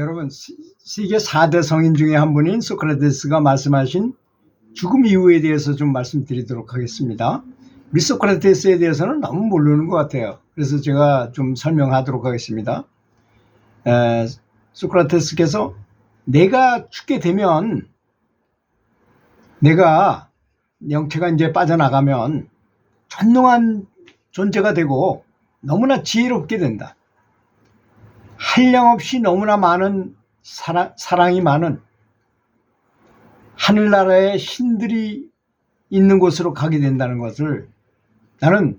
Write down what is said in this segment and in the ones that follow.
여러분, 시- 세계 4대 성인 중에 한 분인 소크라테스가 말씀하신 죽음 이후에 대해서 좀 말씀드리도록 하겠습니다. 우리 소크라테스에 대해서는 너무 모르는 것 같아요. 그래서 제가 좀 설명하도록 하겠습니다. 에, 소크라테스께서 내가 죽게 되면 내가 영체가 이제 빠져나가면 전능한 존재가 되고 너무나 지혜롭게 된다. 한량없이 너무나 많은 사랑, 사랑이 많은 하늘나라의 신들이 있는 곳으로 가게 된다는 것을 나는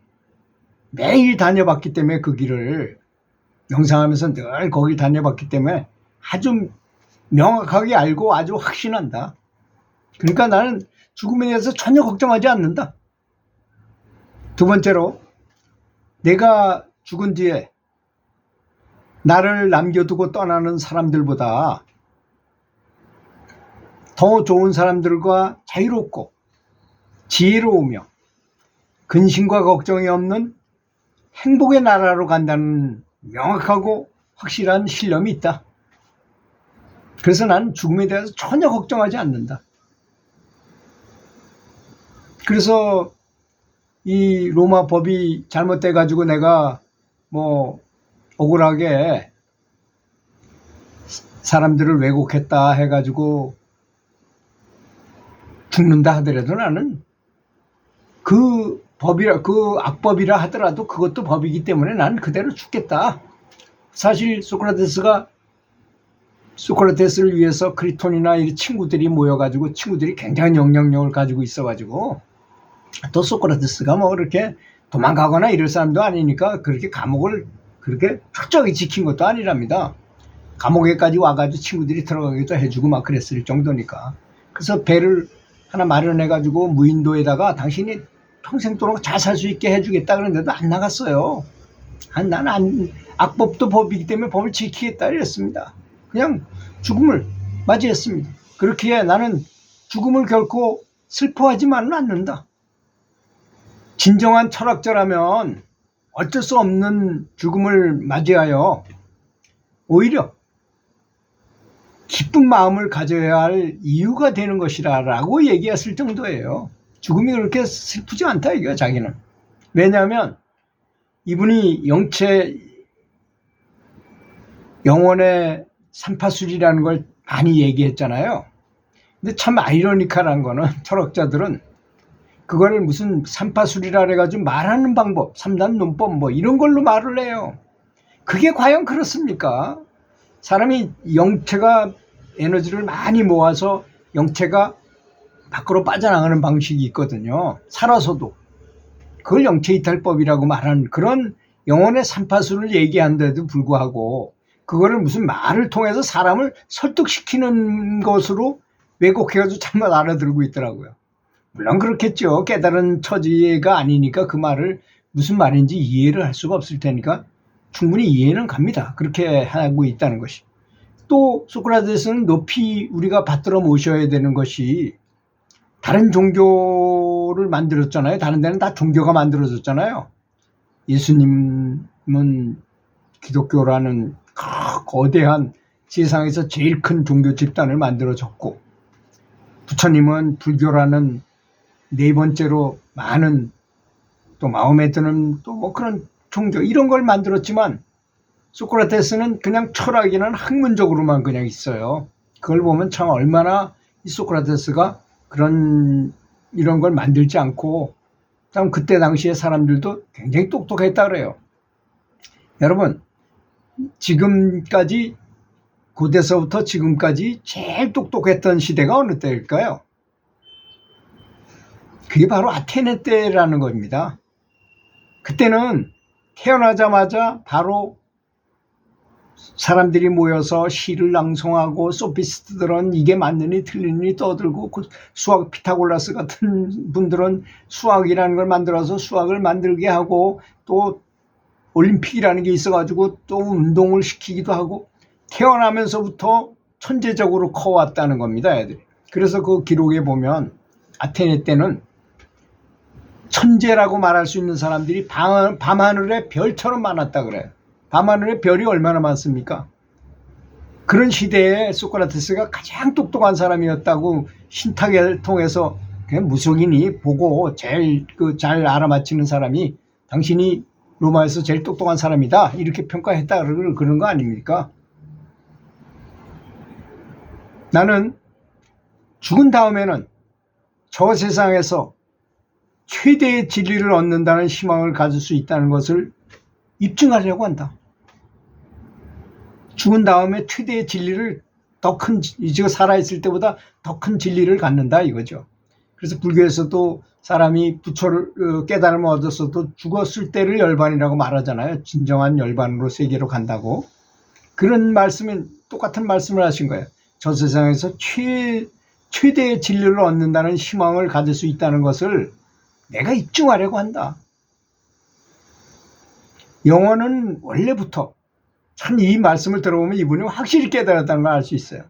매일 다녀봤기 때문에 그 길을 명상하면서 늘 거길 다녀봤기 때문에 아주 명확하게 알고 아주 확신한다. 그러니까 나는 죽음에 대해서 전혀 걱정하지 않는다. 두 번째로 내가 죽은 뒤에 나를 남겨두고 떠나는 사람들보다 더 좋은 사람들과 자유롭고 지혜로우며 근심과 걱정이 없는 행복의 나라로 간다는 명확하고 확실한 신념이 있다. 그래서 나는 죽음에 대해서 전혀 걱정하지 않는다. 그래서 이 로마 법이 잘못돼 가지고 내가 뭐 억울하게 사람들을 왜곡했다 해가지고 죽는다 하더라도 나는 그 법이라 그 악법이라 하더라도 그것도 법이기 때문에 나는 그대로 죽겠다. 사실 소크라테스가 소크라테스를 위해서 크리톤이나 이 친구들이 모여가지고 친구들이 굉장한 영향력을 가지고 있어가지고 또 소크라테스가 뭐 그렇게 도망가거나 이럴 사람도 아니니까 그렇게 감옥을 그렇게 철저히 지킨 것도 아니랍니다. 감옥에까지 와가지고 친구들이 들어가기도 해주고 막 그랬을 정도니까. 그래서 배를 하나 마련해가지고 무인도에다가 당신이 평생도록 잘 살 수 있게 해주겠다 그랬는데도 안 나갔어요. 아, 나는 안, 악법도 법이기 때문에 법을 지키겠다 이랬습니다. 그냥 죽음을 맞이했습니다. 그렇기에 나는 죽음을 결코 슬퍼하지만은 않는다. 진정한 철학자라면 어쩔 수 없는 죽음을 맞이하여 오히려 기쁜 마음을 가져야 할 이유가 되는 것이라라고 얘기했을 정도예요. 죽음이 그렇게 슬프지 않다 이거야 자기는. 왜냐하면 이분이 영체 영혼의 삼파술이라는 걸 많이 얘기했잖아요. 근데 참 아이러니컬한 거는 철학자들은 그거를 무슨 삼파술이라 해가지고 말하는 방법, 삼단 논법 뭐 이런 걸로 말을 해요. 그게 과연 그렇습니까? 사람이 영체가 에너지를 많이 모아서 영체가 밖으로 빠져나가는 방식이 있거든요. 살아서도. 그걸 영체 이탈법이라고 말하는 그런 영혼의 삼파술을 얘기한데도 불구하고 그거를 무슨 말을 통해서 사람을 설득시키는 것으로 왜곡해가지고 잘못 알아들고 있더라고요. 물론 그렇겠죠. 깨달은 처지가 아니니까 그 말을 무슨 말인지 이해를 할 수가 없을 테니까 충분히 이해는 갑니다. 그렇게 하고 있다는 것이. 또 소크라테스는 높이 우리가 받들어 모셔야 되는 것이 다른 종교를 만들었잖아요. 다른 데는 다 종교가 만들어졌잖아요. 예수님은 기독교라는 거대한 세상에서 제일 큰 종교 집단을 만들어졌고 부처님은 불교라는 네 번째로 많은 또 마음에 드는 또 뭐 그런 종교 이런 걸 만들었지만 소크라테스는 그냥 철학이는 학문적으로만 그냥 있어요. 그걸 보면 참 얼마나 이 소크라테스가 그런 이런 걸 만들지 않고 참 그때 당시에 사람들도 굉장히 똑똑했다 그래요. 여러분 지금까지 고대서부터 지금까지 제일 똑똑했던 시대가 어느 때일까요? 그게 바로 아테네 때라는 겁니다. 그때는 태어나자마자 바로 사람들이 모여서 시를 낭송하고 소피스트들은 이게 맞느니 틀리니 떠들고 그 수학 피타골라스 같은 분들은 수학이라는 걸 만들어서 수학을 만들게 하고 또 올림픽이라는 게 있어가지고 또 운동을 시키기도 하고 태어나면서부터 천재적으로 커왔다는 겁니다, 애들이. 그래서 그 기록에 보면 아테네 때는 천재라고 말할 수 있는 사람들이 밤, 밤하늘에 별처럼 많았다 그래요. 밤하늘에 별이 얼마나 많습니까? 그런 시대에 소크라테스가 가장 똑똑한 사람이었다고 신탁을 통해서 그냥 무속인이 보고 제일 그 잘 알아맞히는 사람이 당신이 로마에서 제일 똑똑한 사람이다 이렇게 평가했다 그런 거 아닙니까? 나는 죽은 다음에는 저 세상에서 최대의 진리를 얻는다는 희망을 가질 수 있다는 것을 입증하려고 한다. 죽은 다음에 최대의 진리를 더 큰, 이제 살아있을 때보다 더 큰 진리를 갖는다 이거죠. 그래서 불교에서도 사람이 부처를 어, 깨달음을 얻었어도 죽었을 때를 열반이라고 말하잖아요. 진정한 열반으로 세계로 간다고. 그런 말씀은 똑같은 말씀을 하신 거예요. 저 세상에서 최, 최대의 진리를 얻는다는 희망을 가질 수 있다는 것을 내가 입증하려고 한다. 영어는 원래부터 참 이 말씀을 들어보면 이분이 확실히 깨달았다는 걸 알 수 있어요.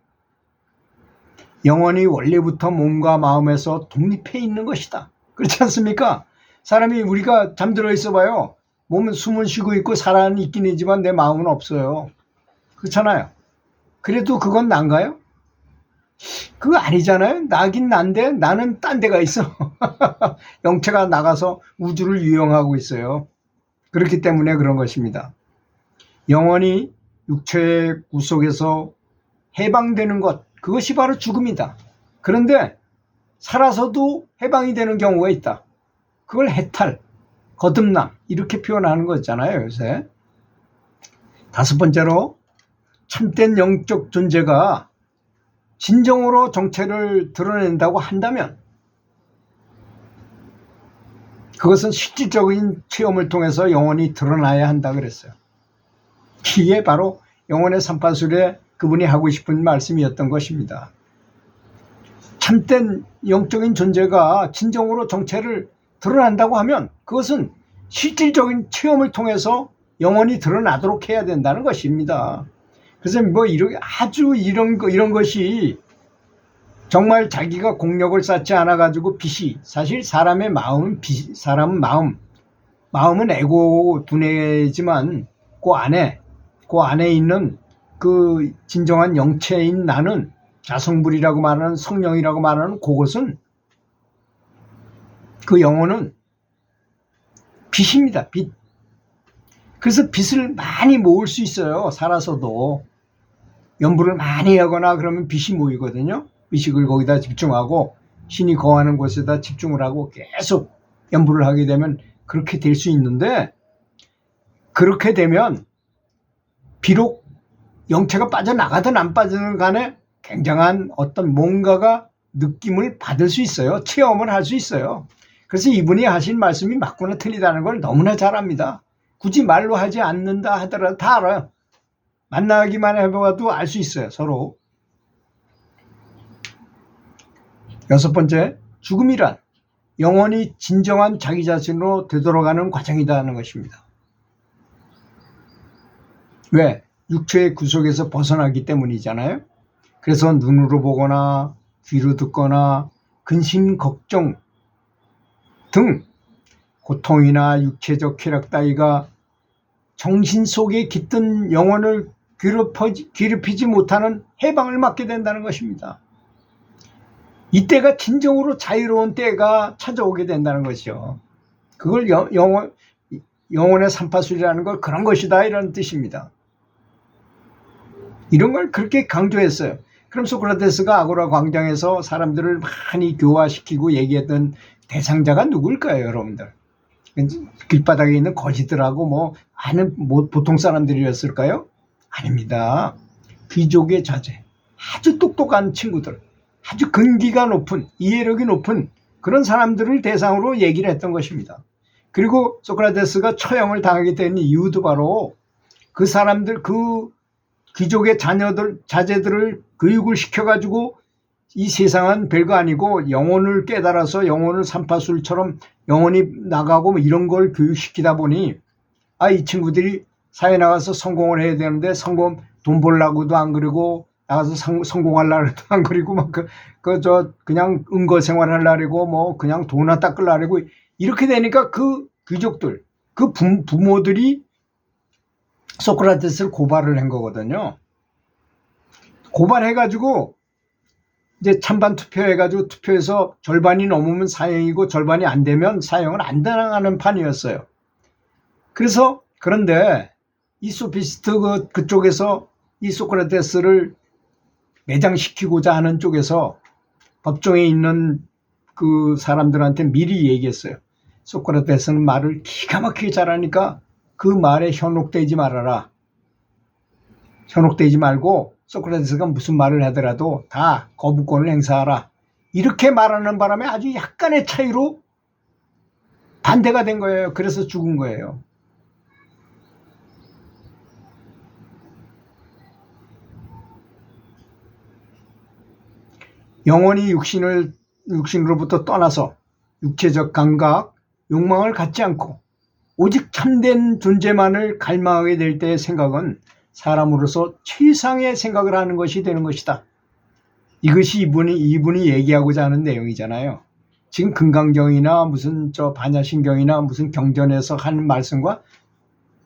영혼이 원래부터 몸과 마음에서 독립해 있는 것이다. 그렇지 않습니까? 사람이 우리가 잠들어 있어 봐요. 몸은 숨은 쉬고 있고 살아는 있긴 하지만 내 마음은 없어요. 그렇잖아요. 그래도 그건 난가요? 그거 아니잖아요. 나긴 난데 나는 딴 데가 있어. 영체가 나가서 우주를 유영하고 있어요. 그렇기 때문에 그런 것입니다. 영원히 육체의 구속에서 해방되는 것, 그것이 바로 죽음이다. 그런데 살아서도 해방이 되는 경우가 있다. 그걸 해탈, 거듭남, 이렇게 표현하는 거 있잖아요, 요새. 다섯 번째로, 참된 영적 존재가 진정으로 정체를 드러낸다고 한다면, 그것은 실질적인 체험을 통해서 영원히 드러나야 한다 그랬어요. 이게 바로 영혼의 삼파술에 그분이 하고 싶은 말씀이었던 것입니다. 참된 영적인 존재가 진정으로 정체를 드러난다고 하면 그것은 실질적인 체험을 통해서 영원히 드러나도록 해야 된다는 것입니다. 그래서 뭐 이런 아주 이런 거 이런 것이 정말 자기가 공력을 쌓지 않아 가지고 빛이 사실 사람의 마음은 빛 사람은 마음 마음은 에고 두뇌지만 그 안에 그 안에 있는 그 진정한 영체인 나는 자성불이라고 말하는 성령이라고 말하는 그것은 그 영혼은 빛입니다. 빛. 그래서 빛을 많이 모을 수 있어요. 살아서도. 연부를 많이 하거나 그러면 빛이 모이거든요. 의식을 거기다 집중하고 신이 거하는 곳에다 집중을 하고 계속 연부를 하게 되면 그렇게 될 수 있는데 그렇게 되면 비록 영체가 빠져나가든 안 빠지든 간에 굉장한 어떤 뭔가가 느낌을 받을 수 있어요. 체험을 할 수 있어요. 그래서 이분이 하신 말씀이 맞거나 틀리다는 걸 너무나 잘 압니다. 굳이 말로 하지 않는다 하더라도 다 알아요. 만나기만 해봐도 알 수 있어요. 서로. 여섯 번째, 죽음이란 영원히 진정한 자기 자신으로 되돌아가는 과정이라는 것입니다. 왜? 육체의 구속에서 벗어나기 때문이잖아요. 그래서 눈으로 보거나 귀로 듣거나 근심, 걱정 등 고통이나 육체적 쾌락 따위가 정신 속에 깃든 영혼을 괴롭히지, 괴롭히지 못하는 해방을 맞게 된다는 것입니다. 이때가 진정으로 자유로운 때가 찾아오게 된다는 것이요. 그걸 영, 영혼, 영혼의 삼파술이라는 걸 그런 것이다 이런 뜻입니다. 이런 걸 그렇게 강조했어요. 그럼 소크라테스가 아고라 광장에서 사람들을 많이 교화시키고 얘기했던 대상자가 누굴까요, 여러분들? 길바닥에 있는 거지들하고 뭐 아는 뭐 보통 사람들이었을까요? 아닙니다. 귀족의 자제, 아주 똑똑한 친구들, 아주 근기가 높은 이해력이 높은 그런 사람들을 대상으로 얘기를 했던 것입니다. 그리고 소크라테스가 처형을 당하게 된 이유도 바로 그 사람들 그 귀족의 자녀들, 자제들을 교육을 시켜가지고 이 세상은 별거 아니고 영혼을 깨달아서 영혼을 삼파술처럼 영혼이 나가고 뭐 이런 걸 교육시키다 보니 아, 이 친구들이 사회 나가서 성공을 해야 되는데 성공 돈 벌라고도 안 그러고 나가서 성, 성공하려고 해도 안 그리고 막 그, 그, 저, 그냥 은거 생활 하려고 뭐 그냥 돈이나 닦으려고 이렇게 되니까 그 귀족들, 그 부, 부모들이 소크라테스를 고발을 한 거거든요. 고발해가지고 이제 찬반 투표해가지고 투표해서 절반이 넘으면 사형이고 절반이 안 되면 사형을 안 당하는 판이었어요. 그래서 그런데 이 소피스트 그, 그쪽에서 이 소크라테스를 매장시키고자 하는 쪽에서 법정에 있는 그 사람들한테 미리 얘기했어요. 소크라테스는 말을 기가 막히게 잘하니까 그 말에 현혹되지 말아라. 현혹되지 말고 소크라테스가 무슨 말을 하더라도 다 거부권을 행사하라. 이렇게 말하는 바람에 아주 약간의 차이로 반대가 된 거예요. 그래서 죽은 거예요. 영원히 육신을 육신으로부터 떠나서 육체적 감각, 욕망을 갖지 않고 오직 참된 존재만을 갈망하게 될 때의 생각은 사람으로서 최상의 생각을 하는 것이 되는 것이다. 이것이 이분이 이분이 얘기하고자 하는 내용이잖아요. 지금 금강경이나 무슨 저 반야신경이나 무슨 경전에서 하는 말씀과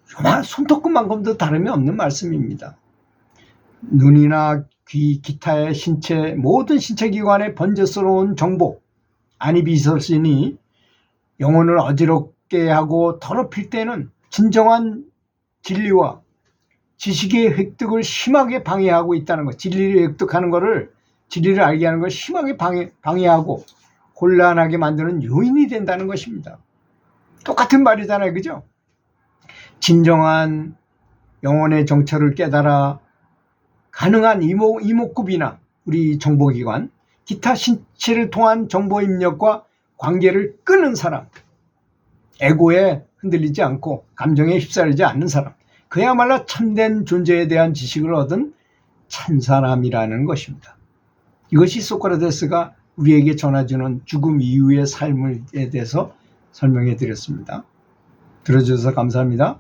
정말 손톱끝만큼도 다름이 없는 말씀입니다. 눈이나 귀, 기타의 신체, 모든 신체 기관에 번져스러운 정보, 아니 비설신이 영혼을 어지럽게 하고 더럽힐 때는 진정한 진리와 지식의 획득을 심하게 방해하고 있다는 것. 진리를 획득하는 것을, 진리를 알게 하는 걸 심하게 방해, 방해하고 혼란하게 만드는 요인이 된다는 것입니다. 똑같은 말이잖아요. 그죠? 진정한 영혼의 정체를 깨달아 가능한 이목, 이목구비나 우리 정보기관, 기타 신체를 통한 정보 입력과 관계를 끄는 사람, 에고에 흔들리지 않고 감정에 휩싸이지 않는 사람, 그야말로 참된 존재에 대한 지식을 얻은 참 사람이라는 것입니다. 이것이 소크라테스가 우리에게 전해주는 죽음 이후의 삶에 대해서 설명해 드렸습니다. 들어주셔서 감사합니다.